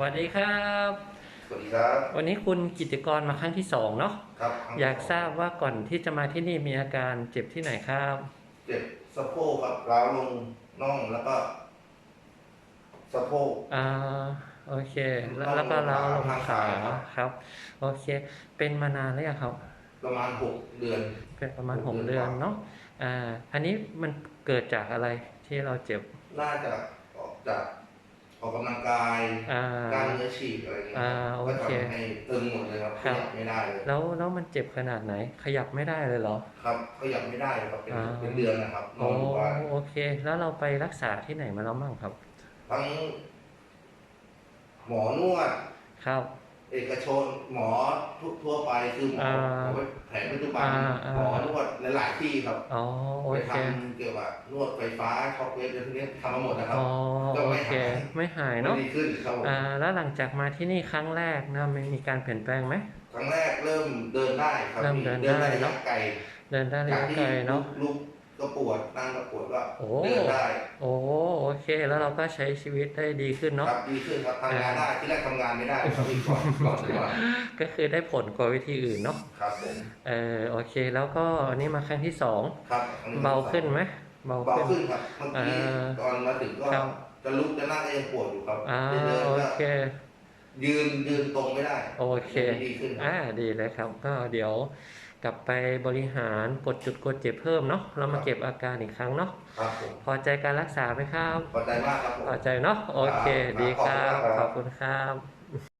วัสดีครับ สวัสดีครับ วันนี้คุณกิตติกรมาครั้งที่สองเนาะครับคงอยากทราบว่าก่อนที่จะมาที่นี่มีอาการเจ็บที่ไหนครับ เจ็บสะโพกครับร้าวลงน่องแล้วก็สะโพก อ่าโอเค แล้วต้องแล้วก็เราลงทางขาซ้ายครับครับ โอเค เป็นมานานแล้วยังครับ ประมาณหกเดือน เป็นประมาณหหกกเดืเดืออนนกว่าเนาะอ่าอันนี้มันเกิดจากอะไรที่เราเจ็บ น่าจะออกจาก ออกกำลังกายอ่ากล้ามเนื้อฉีกอะไรอย่างเงี้ยอ่าก็โอเค ทำให้ตึงหมดเลยครับคขรับ ยับไม่ได้เลยแล้วแล้วมันเจ็บขนาดไหน ขยับไม่ได้เลยเหรอ ครับขยับไม่ได้ครับเป็นอ่า เป็นเดือนนะครับนโอ้อนอยู่บ้านโอเค แล้วเราไปรักษาที่ไหนมาแล้วมั่งครับ ทั้งหมอนวดครับ เอกชนหมอทุกทั่วไปคือหมออ่าหมอแผนปัจจุบันอ่าอ่า หมอนวดหลายๆที่ครับอ๋อโอไปเคทำเกี่ยวกับนวดไฟฟ้าช็อคเวฟอะไรพวกนี้ทำมาหมดนะครับ อ๋อก็โอไม่เค หาย ไม่หายไม่เนาะดีขึ้นครับผมอ่าแล้วหลังจากมาที่นี่ครั้งแรกนะมันมีการเปลี่ยนแปลงไหม ครั้งแรกเริ่มเดินได้ครับเริ่มเดินได้ระเนอะยะไกลเดินได้ระจากยะที่ไกลเนาะลุกก็ ปวดนั่งก็ปวดก็โอ้เดินได้โอ้โอเค แล้วเราก็ใช้ชีวิตได้ดีขึ้นคเนาะรับดีขึ้นครับทำงานได้ที่แรกทำงานไม่ได้ครับอีกก่อนก่อนดีกว่าก็คือได้ผลกว่าวิธีอื่นเนาะครับผมเออโอเค แล้วก็อันนี้มาครั้งที่สองครับอันนี้เบาขึ้นไหมเบาเบาขึ้นขึ้นครับเมื่อกี้อ่าตอนมาถึงก็ครับจะลุกจะนั่งก็ยังปวดอยู่ครับอ่าจะเดินโอก็เคยืนยืนตรงไม่ได้ โอเคดีขึ้นครับอ่าดีเลยครับ ก็เดี๋ยว กลับไปบริหารกดจุดกดเจ็บเพิ่มเนาะเรามาเก็บอาการอีกครั้งเนาะครับผมพอใจการรักษาไหมครับพอใจมากครับผม พอใจเนาะโอเคครับดีครับขอบคุณมากครับ ขอบคุณครับ